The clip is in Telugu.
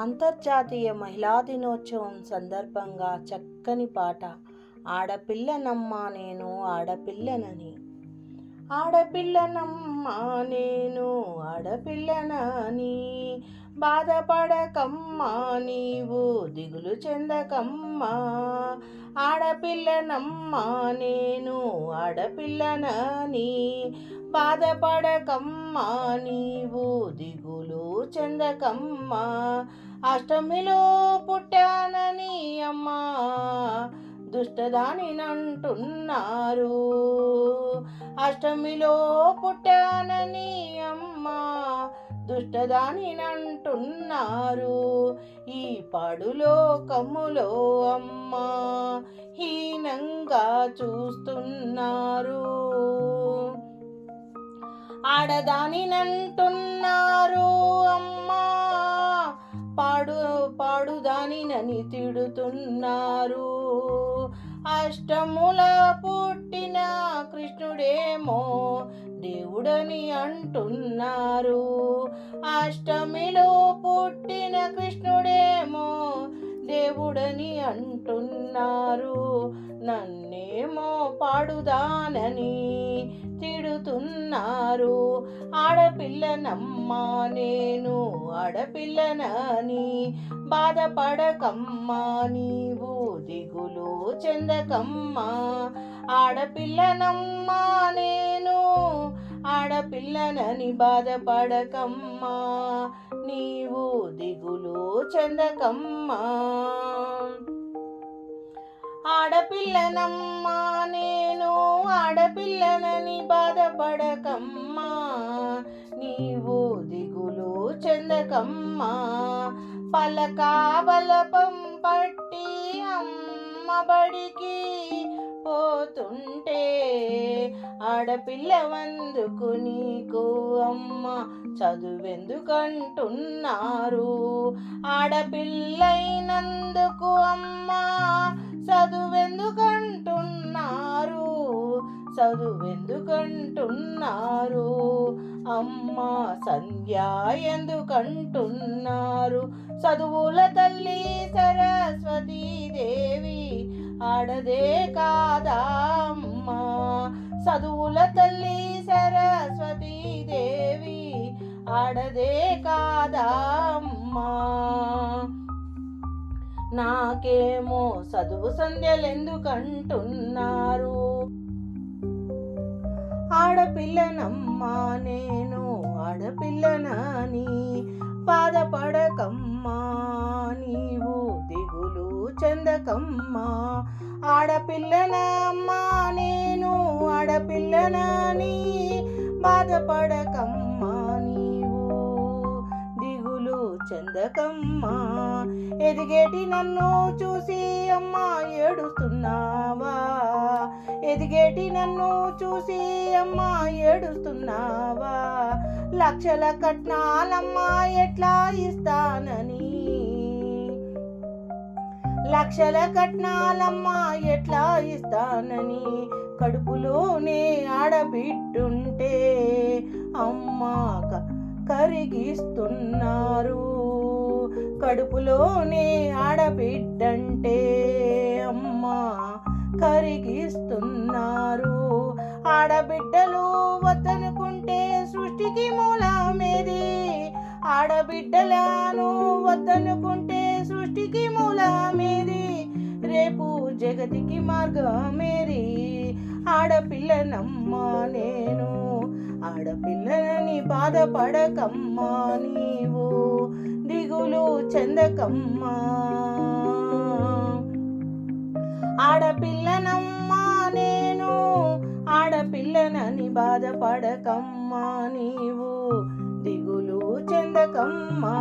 అంతర్జాతీయ మహిళా దినోత్సవం సందర్భంగా చక్కని పాట ఆడపిల్లనమ్మా నేను ఆడపిల్లనని. ఆడపిల్లనమ్మా నేను ఆడపిల్లనని. బాధపడకమ్మా నీవు దిగులు చెందకమ్మా. ఆడపిల్లనమ్మా నేను ఆడపిల్లనని. బాధపడకమ్మా నీవు దిగులు చెందకమ్మా. అష్టమిలో పుట్టానని అమ్మా దుష్టదానినంటున్నారు. అష్టమిలో పుట్టానని అమ్మా దుష్టదానినంటున్నారు. ఈ పాడులో కమ్ములో అమ్మా హీనంగా చూస్తున్నారు. ఆడదానినంటున్నారు అమ్మ ఆయనని తిడుతున్నారు. అష్టముల పుట్టిన కృష్ణుడేమో దేవుడని అంటున్నారు. అష్టమిలో పుట్టిన కృష్ణుడేమో దేవుడని అంటున్నారు. నన్నేమో పాడుదానని తిడుతున్నారు. ఆడపిల్లనమ్మా నేను ఆడపిల్లనని బాధపడకమ్మా నీవు దిగులు చెందకమ్మా. ఆడపిల్లనమ్మా నేను ఆడపిల్లనని బాధపడకమ్మా. నీవు దిగులు చెందకమ్మా. ఆడపిల్లనమ్మా నేను ఆడపిల్లనని బాధపడకమ్మా నీవు దిగులు చెందకమ్మా పలకా బలపం పట్టి అమ్మబడికి పోతుంటే ఆడపిల్ల వందుకు నీకు అమ్మ చదువెందుకంటున్నారు? ఆడపిల్లైనందుకు అమ్మ చదువెందుకంటున్నారు చదువెందుకంటున్నారు? అమ్మ సంధ్య ఎందుకంటున్నారు? చదువుల తల్లి సరస్వతీ దేవి ఆడదే కాదా అమ్మ? చదువుల తల్లి సరస్వతీ దేవి ఆడదే కాదా అమ్మా? నాకేమో చదువు సంధ్యలు ఎందుకంటున్నారు ఆడపిల్లనమ్మా నేను ఆడపిల్లనని బాధపడకమ్మా నీవు దిగులు చెందకమ్మా. ఆడపిల్లనమ్మా నేను ఆడపిల్లనని బాధపడకమ్మా. చందకమ్మా ఎదిగేటి నన్ను చూసి అమ్మా ఏడుస్తున్నావా? ఎదిగేటి నన్ను చూసి అమ్మా ఏడుస్తున్నావా? లక్షల కట్నాలమ్మా ఎట్లా ఇస్తానని? లక్షల కట్నాలమ్మా ఎట్లా ఇస్తానని? కడుపులోనే ఆడబిడ్డుంటే అమ్మా కరిగిస్తున్నారు. కడుపులోనే ఆడబిడ్డంటే అమ్మా కరిగిస్తున్నారు. ఆడబిడ్డలు వద్దనుకుంటే సృష్టికి మూలమేది? ఆడబిడ్డలను వద్దనుకుంటే సృష్టికి మూలమేది? రేపు జగతికి మార్గమేరి ఆడపిల్లనమ్మా నేను ఆడపిల్లని బాధపడకమ్మా నీవు దిగులు చెందకమ్మా. ఆడపిల్లనమ్మా నేను ఆడపిల్లనని బాధపడకమ్మా నీవు దిగులు చెందకమ్మా.